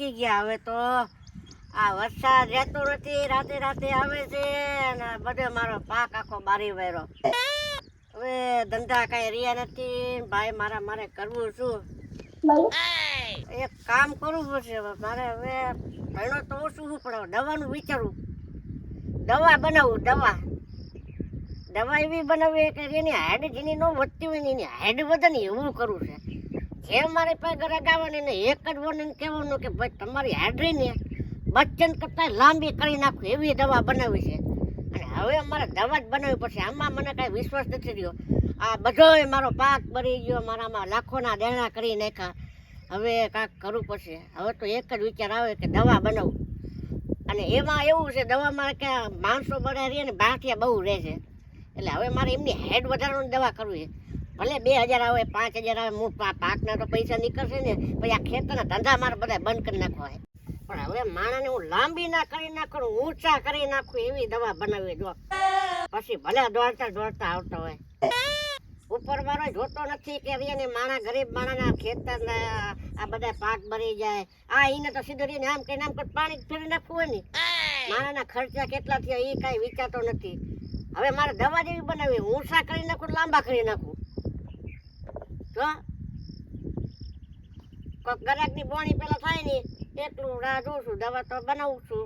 થાકી ગયા. હવે તો આ વરસાદ રહેતો નથી, રાતે રાતે આવે છે અને બધે મારો પાક આખો બારી વેરો હવે ધંધા કાંઈ રહ્યા નથી. ભાઈ, મારા મારે કરવું શું? એક કામ કરવું પડશે મારે હવે ભણો તો ઓછું પડે દવાનું વિચારવું દવા બનાવું, દવા. દવા એવી બનાવવી કે એની હાઈડ જેની ન વધતી હોય ને એની હાઈડ વધે ને એવું કરવું છે. જેમ મારી પાસે આવે ને એક જ વર્ણન કહેવાનું કે ભાઈ તમારી હાઈડ બચ્ચન કરતાં લાંબી કરી નાખું એવી દવા બનાવી છે. અને હવે અમારે દવા જ બનાવવી પડશે. આમાં મને કાંઈ વિશ્વાસ નથી રહ્યો. આ બધોય મારો પાક બળી ગયો, મારામાં લાખોના દેણા કરી નાખ્યા. હવે કાંઈક કરવું પડશે. હવે તો એક જ વિચાર આવે કે દવા બનાવું. અને એમાં એવું છે, દવામાં કે માણસો બળ્યા રહે ને બાંઠિયા બહુ રહે છે. એટલે હવે મારે એમની હેડ વધારવાની દવા કરવી છે. ભલે બે હજાર આવે, પાંચ હજાર આવે હું પાકના તો પૈસા નીકળશે ને, પછી આ ખેતરના ધંધા મારે બધા બંધ કરી નાખવા પણ હવે માણાને હું લાંબી ના કરી નાખું ઊંચા કરી નાખું, એવી દવા બનાવી દો. પછી ભલે દોડતા દોડતા આવતા હોય. ઉપર વાળો જોતો નથી કે રે ને માણા ગરીબ માણાના ખેતરના આ બધા પાક ભરી જાય. આ એને તો સીધો રહીને આમ કે આમ કરી પાણી ફેરી નાખવું હોય ને. માણાના ખર્ચા કેટલા થયા એ કાંઈ વિચારતો નથી. હવે મારે દવા જેવી બનાવી ઊંચા કરી નાખું, લાંબા કરી નાખું? કોઈક ગરાકની બોણી પેલા થાય ને, એટલું રાહ જોઉં છું. દવા તો બનાવું છું.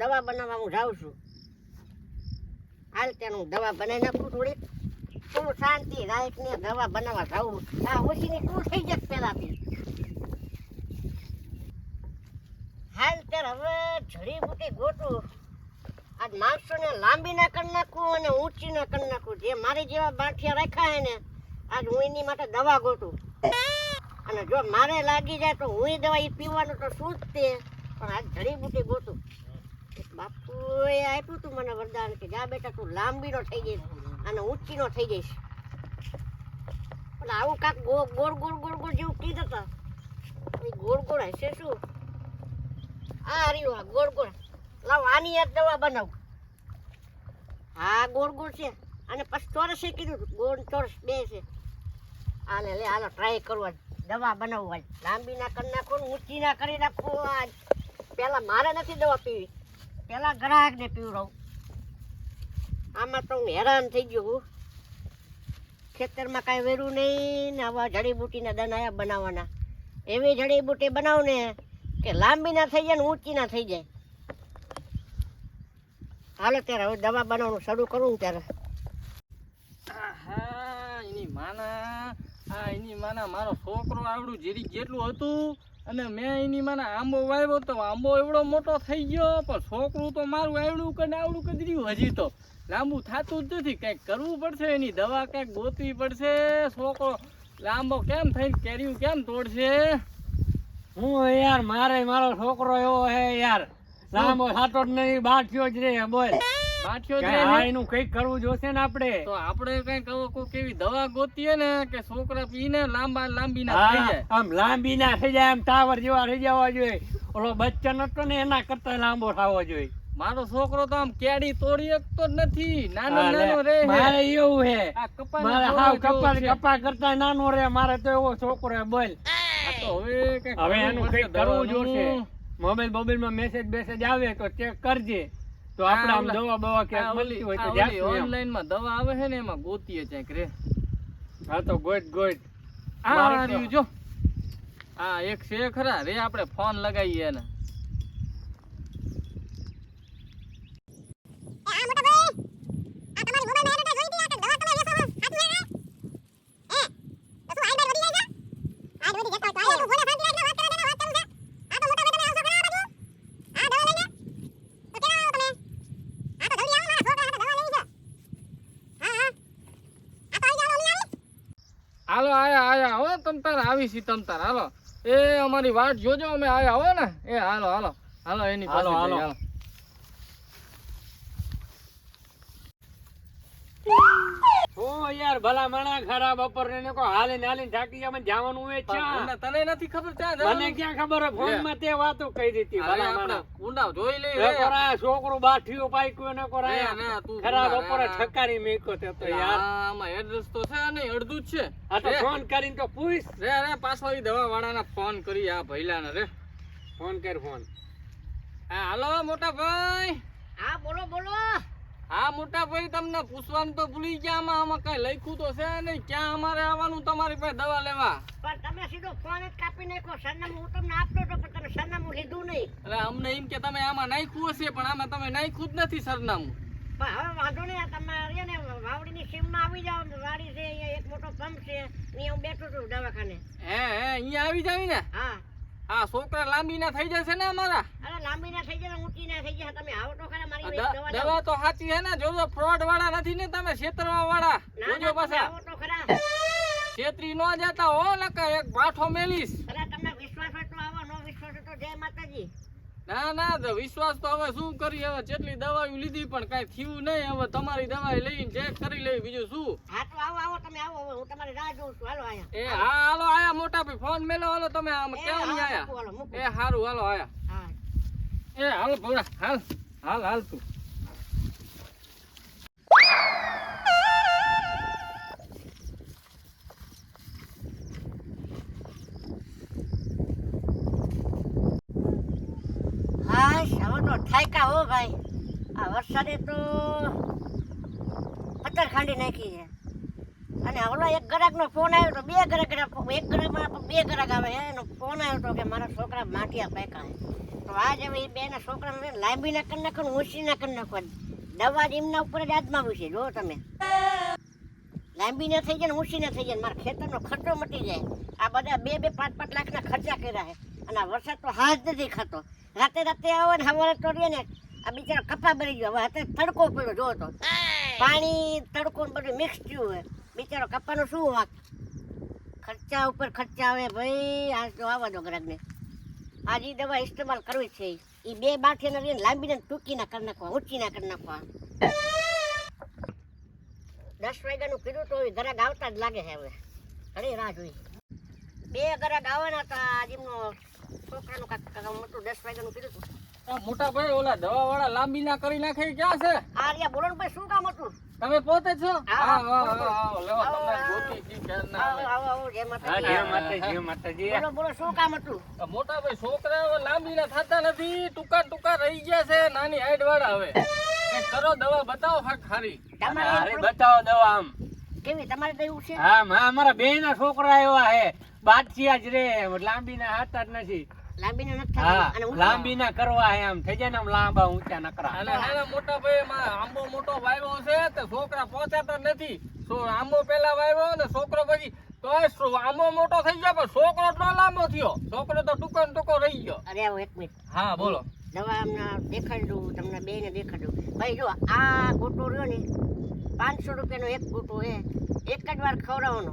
દવા બનાવવા હું જાઉં છું. હાલ ત્યાં હું દવા બનાવી નાખું થોડીક. થોડું શાંતિ રાખ ને દવા બનાવવા જાઉં. આ ઓછીની તું થઈ જત પેલાથી હાલ ત્યારે હવે જડીબુટી ગોટું આજ માણસોને લાંબી ના કરી નાખું અને ઊંચી ના કરી નાખું. જે મારી જેવા બાંઠિયા રાખ્યા હે ને આજ હું એની માટે દવા ગોતું અને જો મારે લાગી જાય તો હું દવા એ પીવાનું તો શું જ તે? પણ આજ જડીબુટી ગોતું બાપુએ આપ્યું તું મને વરદાન કે જા બેટા, તું લાંબીનો થઈ જઈશ અને ઊંચીનો થઈ જઈશ. પણ આવું કાંક ગોળ ગોળ ગોળ ગોળ જેવું કીધું હતા ગોળ ગોળ હશે શું? આ રહ્યું, આ ગોળ ગોળ. લાવ આની યાદ દવા બનાવ. હા, ગોળ ગોળ છે. અને પછી ચોરસે કીધું. ગોળ ચોરસ બે છે. આને લે હાલો ટ્રાય કરવા દવા બનાવવા. લાંબી ના કરી નાખો ઊંચી ના કરી નાખો પેલા મારે નથી દવા પીવી. પેલા ગ્રાહક ને પીવડાવું આમાં તો હું હેરાન થઈ ગયો ખેતરમાં કાંઈ વેરું નહીં ને આવા જડીબુટીના દનાયા બનાવવાના. એવી જડીબુટી બનાવ ને કે લાંબી ના થઈ જાય ને ઊંચી ના થઈ જાય. હાલો ત્યારે હવે દવા બનાવવાનું શરૂ કરું ત્યારે. આહા, એની માના. આ એની માના મારો છોકરો આવડું જીરી જેટલું હતું અને મેં એની માના આંબો વાવ્યો તો આંબો એવડો મોટો થઈ ગયો, પણ છોકરું તો મારું આવડું કે આવડું કરી રહ્યું હજી તો. લાંબુ થતું જ નથી, કંઈક કરવું પડશે, એની દવા કંઈક ગોતવી પડશે. છોકરો લાંબો કેમ થઈને કેર્યું કેમ તોડશે? હું યાર, મારે મારો છોકરો એવો હે યાર. લાંબો થતો જ નહીં બાઠ્યો જ રે બોલ. બાઠિયો જ કે રહે આ ને. એનું કંઈક કરવું જોશે ને આપણે? તો આપણે કંઈક હવે કોઈક દવા ગોતીએ ને કે છોકરા પીને લાંબા લાંબી ના થઈ જાય. આમ લાંબી ના થઈ જાય આમ ટાવર જેવા થઈ જવા જોઈએ. ઓલો બચ્ચન હતો ને એના કરતા લાંબો થવો જોઈએ. મારો છોકરો તો આમ કેડી તોડી શકતો જ નથી. નાનો નાનો રે મારે એવું હે મારે હાવ કપા કપા કરતા નાનો રે મારે તો એવો છોકરો હે બોલ. તો હવે હવે એનું પડશે કરવું જોશે. મોબાઈલ મોબાઈલમાં મેસેજ બેસેજ આવે તો ચેક કરજે. તો આપણે આમ દવા બવા કે આ મળતી હોય તો જાશું એમ. માં દવા આવે છે ને એમાં ગોતીએ ક્યાંક રે. હા તો ગોઈટ ગોઈટ આ રહ્યું જો. આ એક છે ખરા. રે આપણે ફોન લગાવીએ એને હાલો આયા આયા હો તમ તાર આવી સીતમ તાર હાલો. એ અમારી વાટ જોજો અમે આવ્યા હો ને? એ હાલો હાલો. હાલો એની હાલો, હાલો. જઈએ, હાલો હું યાર ભલા મણા ખરા બપોર ને કો હાલે ને હાલે થાકી મને જવાનું હોય છે તને નથી ખબર ત્યાં મને ક્યાં ખબર? ફોનમાં તે વાતો કહી દીધી ભલા મણા. ઊંડા જોઈ લે એ કોરા છોકરો બાઠીઓ પાઈક્યો ને કોરા ખરા બપોરે ઠકારી મેકો તે તો યાર. આમાં એડ્રેસ તો છે ને અડધું જ છે. આ તો ફોન કરીને તો પૂછ. રે રે પાછો દવા દવા વાળાને ફોન કરી આ ભઈલાને રે ફોન કર ફોન હા હાલો મોટા ભાઈ. હા બોલો બોલો. હા મોટા ભાઈ તમને પૂછવાનું તો ભૂલી ગયા આમાં આમાં કઈ લખ્યું તો છે નહીં. ક્યાં અમારે આવવાનું તમારી પાસે દવા લેવા? પણ તમે સીધો ફોન જ કાપી નાખો સરનામું હું તમને આપતો હતો પણ તમે સરનામું લીધું નહીં. એટલે અમને એમ કે તમે આમાં નાખ્યું હશે પણ આમાં તમે નાખ્યું જ નથી સરનામું. પણ હવે વાંધો નહીં આ તમારે ને વાવડીની સીમમાં આવી જાઓ વાડી છે અહીંયા એક મોટો પંપ છે અહીંયા હું બેઠો છું દવાખાને. હે હે અહીંયા આવી જાવ ને? હા. આ છોકરા લાંબી ના થઈ જશે ને અમારા. અરે લાંબી ના થઈ જાય ઊંચી ના થઈ જાય તમે આવો તો ખરા મારી દવા દવા તો સાચી છે ને જોજો ફ્રોડ વાળા નથી ને તમે છેતરવા વાળા જોજો પાછા. આવો તો ખરા. છેતરી નો જતા હો નકા એક બાઠો મેલીશ અરે તમને વિશ્વાસ હોય તો આવો નો વિશ્વાસ હોય તો જય માતાજી ના ના તો વિશ્વાસ તો હવે શું કરી હવે જેટલી દવાઓ લીધી પણ કઈ થયું નહીં. હવે તમારી દવાઈ લઈને ચેક કરી લઈ બીજું શું? હા તો આવો આવો તમે આવો હું તમારી રાહ જોઉં છું. હાલો આયા. એ હા હાલો આયા મોટા ભાઈ. ફોન મેલો હાલો તમે આમ કેમ નહીં આયા? એ હારું હાલો આયા. એ હાલ ભોળા હાલ હાલ હાલ તું. તો હો ભાઈ. આ વરસાદે તો પથ્થર ખાંડી નાખી છે. અને ઓલો એક ગ્રાહકનો ફોન આવ્યો તો બે ગ્રાહક એક ગ્રાહકમાં બે ગ્રાહક આવે એનો ફોન આવ્યો તો કે મારા છોકરા માઠિયા પેકા છે. તો આજ એ બેના છોકરાને લાંબી ના કરી નાખો ઊંચી ના કરી નાખો દવા જ એમના ઉપર જ આજમાવી છે, જો તમે. લાંબી ના થઈ જાય ને ઊંચી ના થઈ જાય મારા ખેતરનો ખર્ચો મટી જાય. આ બધા બે બે પાંચ પાંચ લાખના ખર્ચા કર્યા છે. અને આ વરસાદ તો હાથ નથી ખાતો રાતે રાતે આવે ને હવારે તો રહે ને આ બિચારો કપા ભરી ગયો. હવે હાથે તડકો પડ્યો જોવો તો. પાણી તડકો બધું મિક્સ થયું હોય. બિચારો કપાનો શું વાંક? ખર્ચા ઉપર ખર્ચા આવે ભાઈ આ તો આવવા દો ગ્રાહકને આ જે દવા ઇસ્તેમાલ કરવી છે એ બે બાઠીને લઈને લાંબીને ટૂંકી ના કરી નાખવા ઊંચી ના કરી નાખવા. દસ વાગ્યાનું કીધું તો ગ્રાહક આવતા જ લાગે છે હવે. ઘણી રાહ જોઈ. બે ગ્રાહક આવવાના હતા આજ એમનો છોકરાનું કાંઈક મોટું દસ વાગ્યાનું કીધું હતું મોટા ભાઈ ઓલા દવા વાળા લાંબી ના કરી નાખે ક્યાં છે? આ બોલો ભાઈ શું કામ હતું? તમે પોતે છો? હા, હા હા, હા હા આવો, લેવો તમને ગોતી છી ક્યારના આવો આવો આવો જય માતાજી. જય માતાજી જય માતાજી. બોલો બોલો શું કામ હતું? મોટા ભાઈ છોકરા લાંબી ના થતા નથી ટૂંકા ટૂંકા રહી ગયા છે નાની હાઈટ વાળા હવે. કરો દવા બતાવો હાક ખારી તમારે બતાવો દવા આમ. કેવી તમારે છે? હા મા- અમારા બે ના છોકરા એવા હે. બાદશિયા જ રે લાંબી ના હાથ જ નથી. લાંબી ને કરવા હે આમ થઈ જાય ને આમ લાંબા ઊંચા નકરા. અને હાલા મોટા ભાઈ માં આંબો મોટો વાવ્યો છે તો છોકરા પહોંચાતા નથી. આંબો પેલા વાવ્યો ને છોકરો પછી તો આંબો મોટો થઈ ગયો પણ છોકરો તો લાંબો થયો. છોકરો તો ટૂંકો ટૂંકો રહી ગયો. અરે એક મિનિટ હા બોલો. દવા દેખાડી તમને બે ને દેખાડી. ભાઈ જો આ ગોટો રહ્યો ને પાંચસો રૂપિયાનો એક ગોટો એ એક જ વાર ખવડાવવાનો.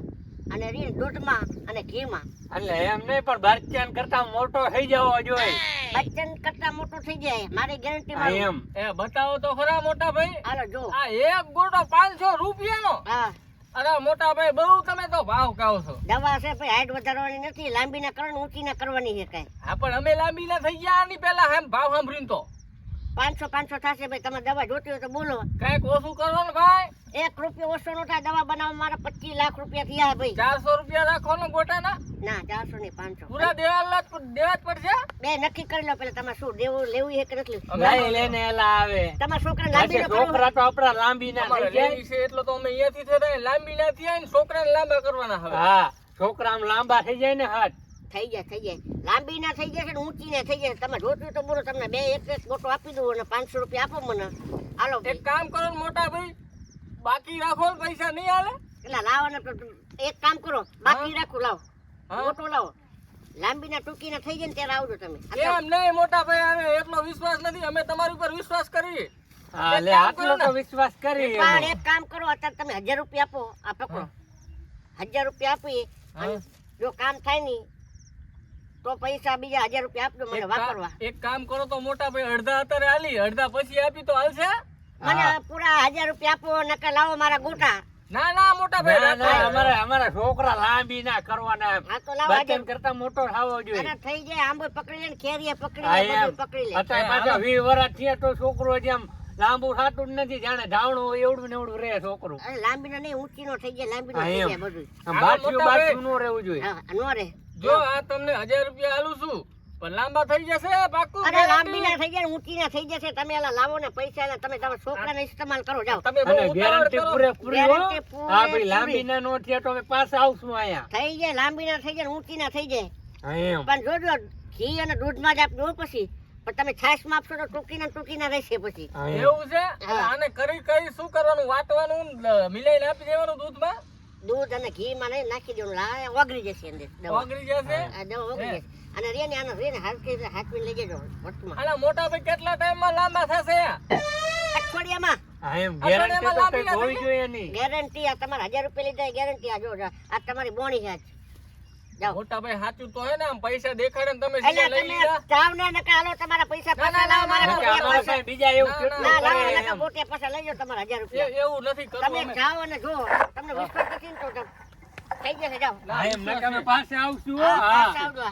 અને રીણ દૂધમાં અને ઘીમાં. એટલે એમ નહીં પણ બચ્ચન કરતા મોટો થઈ જવો જોઈએ બચ્ચન કરતા મોટો થઈ જાય મારી ગેરંટી માં એમ. એ બતાવો તો ખરા મોટા ભાઈ. હાલો જો આ એક ગોટો પાંચસો રૂપિયાનો. હા. અરે મોટા ભાઈ બહુ તમે તો ભાવ કહો છો. દવા છે ભાઈ હાઈટ વધારવાની નથી લાંબી ના કરવાની ઊંચી ના કરવાની છે કઈ. હા પણ અમે લાંબી ના થઈ ગયા આની પેલા એમ ભાવ સાંભળીને તો. પાંચસો પાંચસો થશે ભાઈ તમે દવા જોતી હોય તો બોલો. કંઈક ઓછું કરો ને ભાઈ. એક રૂપિયો ઓછો નો થાય દવા બનાવવા મારા પચીસ લાખ રૂપિયા થયા ભાઈ. ચારસો રૂપિયા રાખો ને ગોટા ના ચારસો નહીં પાંચસો. પૂરા દેવા દેવા જ પડશે? બે નક્કી કરી લો પેલા તમારે શું દેવું લેવું છે કે નથી એલા આવે. તમારા છોકરા લાંબી પછી છોકરા તો આપડા લાંબી ના લેવી છે એટલો તો અમે અહીંયાથી થતા લાંબી ના થયા ને છોકરાને લાંબા કરવાના હવે. હા છોકરા આમ લાંબા થઈ જાય ને હાથ થઈ જાય થઈ જાય. લાંબી ના થઈ જશે ને ઊંચી ના થઈ જશે. તમે જોતું તો બોલો તમને બે એક એક મોટો આપી દઉં અને પાંચસો રૂપિયા આપો મને. હાલો એક કામ કરો ને મોટા ભાઈ બાકી રાખો પૈસા નહીં હાલે. એટલે લાવો ને એક કામ કરો બાકી રાખો લાવો. મોટો લાવો. લાંબી ના ટૂંકી ના થઈ જાય ને ત્યારે આવજો તમે. એમ નહીં મોટા ભાઈ અમે એટલો વિશ્વાસ નથી. અમે તમારી ઉપર વિશ્વાસ કરીએ. હા એક લે કામ આટલો તો વિશ્વાસ કરી પણ એક કામ કરો અત્યારે તમે હજાર રૂપિયા આપો આ પકડો. હજાર રૂપિયા આપી જો કામ થાય નહીં તો પૈસા બીજા હજાર રૂપિયા આપજો મને વાપરવા. એક કામ કરો તો મોટા ભાઈ અડધા અત્યારે હાલી અડધા પછી આપી તો હાલશે? મને પૂરા હજાર રૂપિયા આપો નકર લાવો મારા ગોટા. ના ના મોટા ભાઈ અમારે ના અમારા અમારા છોકરા લાંબી ના કરવાના. હા તો લાવો બચ્ચન કરતા મોટો થાવો જોઈએ. અને થઈ જાય આંબો પકડી લે ને કેરીએ પકડી લે બધું પકડી લે. અત્યારે પાછા હાલો. વીસ વર્ષ થયા તો છોકરો જેમ લાંબુ થતું જ નથી. જાણે ધાવણું હોય એવડું ને એવડું રહે છોકરું. લાંબી નો નહીં ઊંચી નો થઈ જાય લાંબી નો થઈ જાય બધું બાજુ. બાઠિયું નો રહેવું જોઈએ. નો રે જો આ તમને હજાર રૂપિયા આલું છું પણ લાંબા થઈ જશે પાકું અરે લાંબી ના થઈ જાય ઊંચી ના થઈ જશે. તમે એલા લાવો ને પૈસા ને તમે તમારા છોકરાને ઇસ્તેમાલ કરો જાઓ. તમે બહુ અને ગેરંટી પૂરે પૂરી હો. હા ભાઈ લાંબી ના નો થયા તો અમે પાછા આવશું આયા થઈ જાય લાંબી ના થઈ જાય ઊંચી ના થઈ જાય. એમ. પણ જોજો ઘી અને દૂધમાં જ આપજો પછી. પણ તમે છાશમાં આપશો તો ટૂંકી ને ટૂંકી ના રહેશે પછી. એવું છે? આને કરી કરી શું કરવાનું? વાટવાનું મિલાઈને આપી દેવાનું દૂધમાં? દૂધ અને ઘી માં નાખી દેવાનું. લાય ઓગળી જશે અંદર ઓગળી જશે? દવા ઓગળી જશે. અને રે ને આનો રે ને હાથથી હાથ લઈ જજો વટમાં આના મોટા ભાઈ કેટલા ટાઈમમાં લાંબા થશે? અઠવાડિયામાં. ગેરંટી આ તમારે હજાર રૂપિયા લીધા ગેરંટી આ જો આ તમારી બોણી છે મોટા ભાઈ સાચું તો હે ને આમ પૈસા દેખાડે ને તમે સીધા લઈ લીધા. જાવ ને નકા હાલો તમારા પૈસા પાછા લાવો મારા બીજા એવું ના, લાવો નકા એમ. પાછા લઈ જાઓ તમારા હજાર રૂપિયા. એવું નથી કરવું તમે. જાઓ અને જો તમને વિશ્વાસ નથી ને તો તમ- થઈ જશે જાઓ. હા, એમ નકર અમે પાસે આવશું હો. હા, હા. આવજો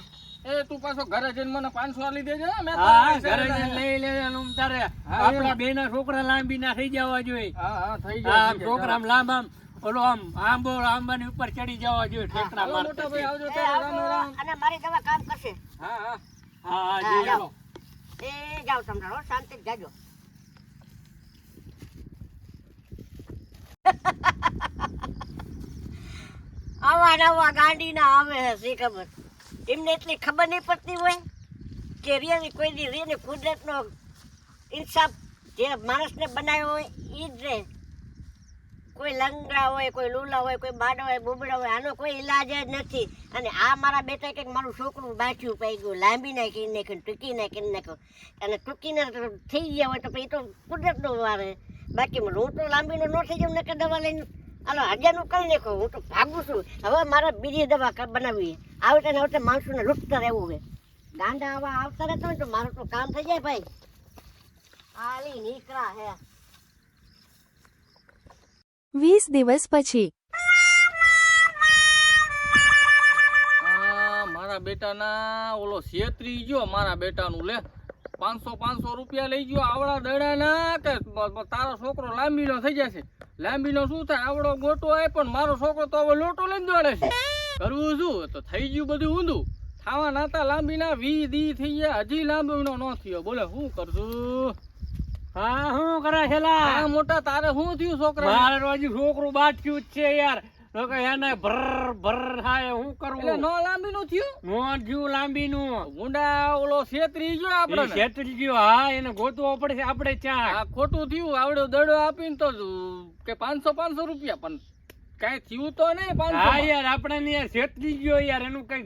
એ તું પાછો ઘરે જઈને મને પાંચસો આલી દેજે હો, મેં હા, ઘરે જઈને લઈ લેવાનું આમ તારે. હા, આપણા બે ના છોકરા લાંબી ના થઈ જવા જોઈએ. હા હા થઈ હા, જાય આમ છોકરા આમ લાંબા આમ ઓલો આમ આંબો આંબાની ઉપર ચડી જવા જોઈએ ઠેકડા હાલો મોટા ભાઈ આવજો એ ત્યારે રામ રામ. અને મારી દવા કામ કરશે. હા હા. હા હા હા, જાઓ. એ જાઓ તમને હો, શાંતિથી જાજો. આવા નવા ગાંડીના આવે હશે ખબર? એમને એટલી ખબર નહીં પડતી હોય કે રિયલી કોઈ દી રે કુદરતનો ઇન્સાફ જે માણસને બનાવ્યો હોય એ જ રહે. કોઈ લંગડા હોય, કોઈ લૂલા હોય, કોઈ બાડા હોય, બુબડા હોય, આનો કોઈ ઈલાજ જ નથી. અને આ મારા બેટા કંઈક મારું છોકરું બાઠ્યું પડી ગયું, લાંબી નાખી નાખ્યું, ટૂંકી નાખી નાખ્યું. અને ટૂંકીને થઈ ગયા હોય તો એ તો કુદરતનો વારે. બાકી હું તો લાંબીનો ન થઈ જાઉં નકર દવા લઈને હાલો હજારનું કરી નાખો હું તો ભાગું છું. હવે મારે બીજી દવા બનાવવી. આવતે ને આવતે માણસોને લૂંટતા રહેવું છે. ગાંડા આવા આવતા રહેતા હોય તો મારું તો કામ થઈ જાય ભાઈ. આલી નીકળા હે. વીસ દિવસ પછી. મારા બેટાના ઓલો છેતરી ગયો મારા બેટાનું લે. પાંચસો પાંચસો રૂપિયા લઈ ગયો આવડા દડાના કે બ- બ- તારો છોકરો લાંબીનો થઈ જશે. લાંબીનો શું થાય? આવડો ગોટો આય પણ મારો છોકરો તો હવે લોટો લઈને દોડે છે. કરવું શું? તો થઈ ગયું બધું ઊંધું. થાવા નાતા લાંબીના વી દી થઈ ગયા. હજી લાંબીનો ન થયો. બોલે શું કરશું? હા શું કરે છેલા આ મોટા તારે શું થયું છોકરા મારે હજી છોકરું બાચ્યું જ છે યાર. તો કે એને ભર ભર થાય હું એટલે કરવું નો લાંબીનું થયું? નો જ્યું લાંબી નું ગુંડા ઓલો છેતરી ગયો આપણે છેતરી ગયો હા એને ગોતવો પડશે આપણે ચા ખોટું થયું આવડો દડો આપીને તો કે પાંચસો પાંચસો રૂપિયા પણ કઈ થયું તો નહીં હા યાર આપણે ને યાર છેતરી ગયો યાર એનું કઈ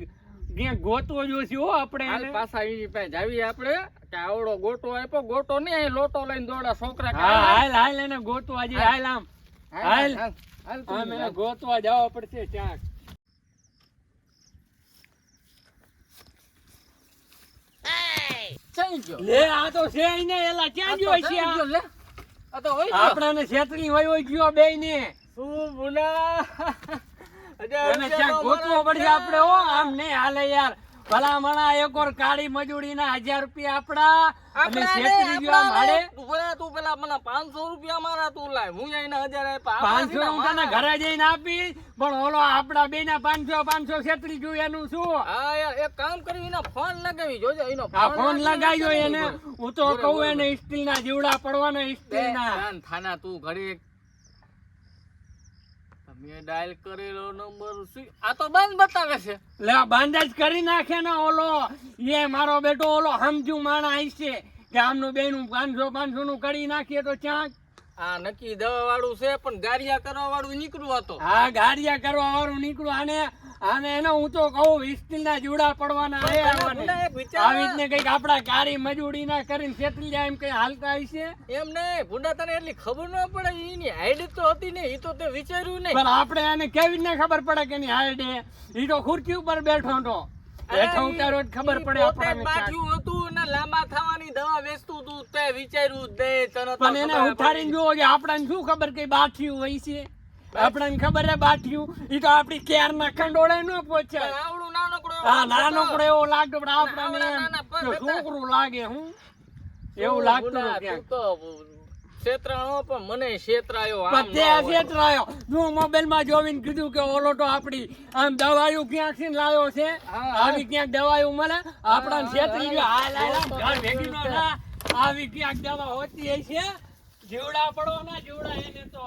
ક્યાંક ગોતવો જોઈશે હો આપણે પાછા એની પાસે જાવી આપણે કે આવડો ગોટો આપ્યો ગોટો નહીં લોટો લઈને દોડા છોકરા હાલ હાલ એને ગોતવા આજે હાલ આમ. હાલ. ગોતવા જવા પડશે ક્યાંક. લે આ તો છે ને એલા ક્યાં ગયો છે આ? તો હોય. આપણાને છેતરી વયો ગયો બે ને શું હજાર એને ક્યાંક ગોતવો પડશે આપણે ઓ આમ નહીં હાલે યાર. ભલા મણા એક ઓર કાળી મજૂરી ના હજાર રૂપિયા આપડા. અને શેત્રી છેતરી માડે. હાલે તું પેલા મને પાંચસો રૂપિયા મારા તું લાય. હું જઈને હજાર આપ્યા. પાંચસો આપણા હું તને ઘરે જઈને આપી પણ ઓલો આપડા બે ના પાંચસો પાંચસો છેતરી ગયું એનું શું? હા યાર એક કામ કરી એનો ફોન લગાવી જોજો એનો આ ફોન લાગીને લગાવ્યો એને. હું તો કહું એને સ્ટીલ ના જીવડા પડવાના બે સ્ટીલ ના થાના તું ઘડી મેં ડાયલ કરેલો નંબર આ તો બંધ બતાવે છે. લે બાંધાજ જ કરી નાખે ને ઓલો. એ મારો બેટો ઓલો સમજુ માણા છે કે આમનું બેનું પાંચસો પાંચસો નું કરી નાખીએ તો ક્યાંક? આ નક્કી દવા વાળું છે પણ ગારિયા કરવા વાળું નીકળ્યું હતો. હા ગાડિયા કરવા વાળું નીકળું આને આને એને હું તો કહું વિસ્તીલ ના જુડા પડવાના આવી રીતને કંઈક આપડા કાળી મજૂરી ના કરીને છેતરી જાય એમ કઈ હાલતા હશે? એમ નહીં ભૂંડા તને એટલી ખબર ન પડે એની હાઈડ તો હતી ને એ તો તે વિચાર્યું નહીં. પણ આપણે એને કેવી રીતને ખબર પડે કે એની હાઈડ ઈ તો ખુરશી ઉપર બેઠો હતો. બેઠો ઉતારો ખબર પડે આપણે આપણને હતું ને લાંબા થવાની દવા વેચતું તું તે વિચાર્યું દે તને પણ એને ઉઠાડીને જુઓ કે આપણને શું ખબર કઈ બાઠિયું હોય છે? આપણને ખબર હે બાઠિયું? ઈ તો આપડી કેર ના ખંડોળે ન પણ આવડું નાનકડો હા નાનકડો એવો લાગતો પણ આપણને. છોકરું લાગે હું? એવું લાગતું ક્યાંક. તો છેતરાણો પણ મને છેતરાયો આમ પણ તે ના હોય. છેતરાયો. હું મોબાઈલમાં જોઈને કીધું કે ઓલો તો આપડી આમ દવાયું ક્યાંથી લાવ્યો છે? આવી ક્યાંક દવાયું મને આપણા ગયો. ઘર ભેગી નો. આવી ક્યાંક દવા હોતી હશે? જીવડા પડવાના જીવડા એને તો.